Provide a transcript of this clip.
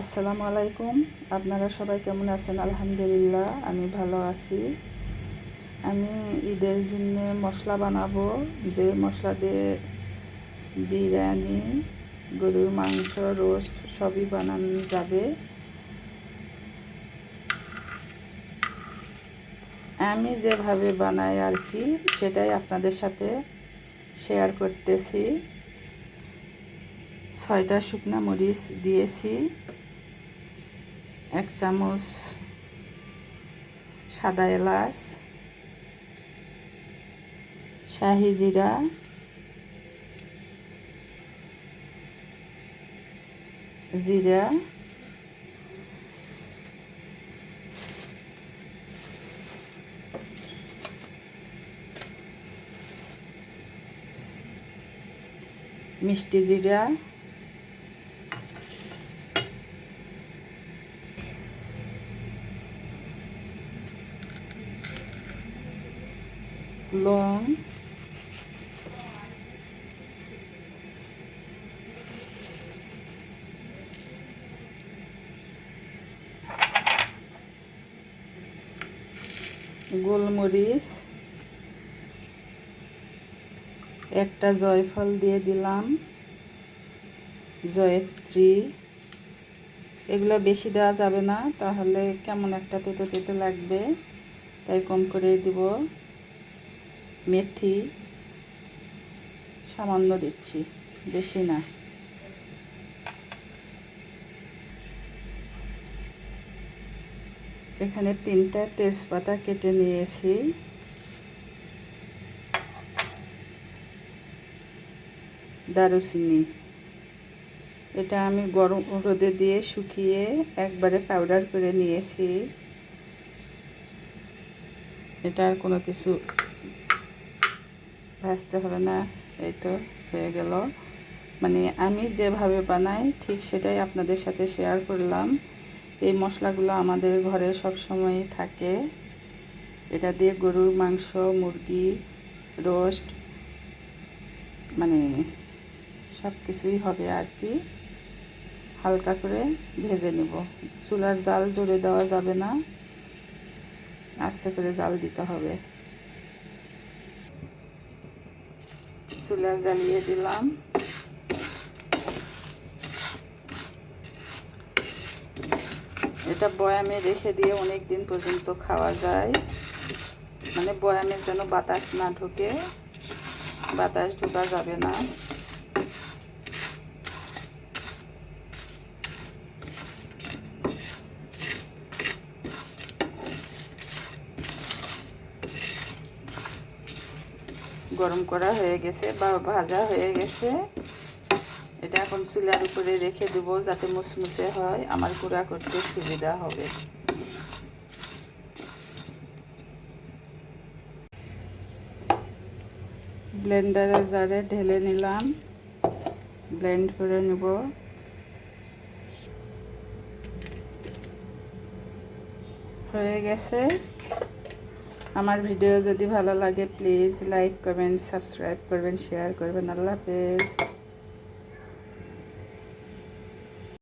আসসালামু আলাইকুম। আপনারা সবাই কেমন আছেন? আলহামদুলিল্লাহ, আমি ভালো আছি। আমি ঈদের জন্য মশলা বানাবো। যে মশলা দিয়ে বিরিয়ানি, গরুর মাংস, রোস্ট সবই বানানো যাবে। আমি যেভাবে বানাই আর কি, সেটাই আপনাদের সাথে শেয়ার করতেছি। ছয়টা শুকনা মরিচ দিয়েছি। এক চামচ সাদা এলাচ শাহি জিরা জিরা মিষ্টি জিরা লং গোলমরিচ, একটা জয়ফল দিয়ে দিলাম, জয়ত্রী। এগুলো বেশি দেওয়া যাবে না, তাহলে কেমন একটা তেতো তেতো লাগবে, তাই কম করে দিব। মেথি সামান্য দিচ্ছি, বেশি না। এখানে তিনটা তেজপাতা কেটে নিয়েছি। দারুচিনি। এটা আমি গরম রোদে দিয়ে শুকিয়ে একবারে পাউডার করে নিয়েছি। এটা আর কোনো কিছু ভাজতে হবে না, এই তো হয়ে গেল। মানে আমি যেভাবে বানাই, ঠিক সেটাই আপনাদের সাথে শেয়ার করলাম। এই মশলাগুলো আমাদের ঘরে সব সময় থাকে। এটা দিয়ে গরুর মাংস, মুরগি, রোস্ট মানে সব কিছুই হবে আর কি। হালকা করে ভেজে নেব। চুলার জাল জোরে দেওয়া যাবে না। আস্তে করে জাল দিতে হবে। চুলা জ্বালিয়ে দিলাম এটা বয়ামে রেখে দিয়ে অনেক দিন পর্যন্ত খাওয়া যায় মানে বয়ামে যেন বাতাস না ঢুকে বাতাস ঢোকা যাবে না গরম করা হয়ে গেছে বা ভাজা হয়ে গেছে। এটা এখন চুলার উপরে রেখে দেবো যাতে মুসমুসে হয়। আমার গুঁড়া করতে সুবিধা হবে। ব্লেন্ডারে জারে ঢেলে নিলাম। ব্লেন্ড করে নেব। হয়ে গেছে। আমার ভিডিও যদি ভালো লাগে প্লিজ লাইক করবেন সাবস্ক্রাইব করবেন শেয়ার করবেন। আল্লাহ হাফেজ।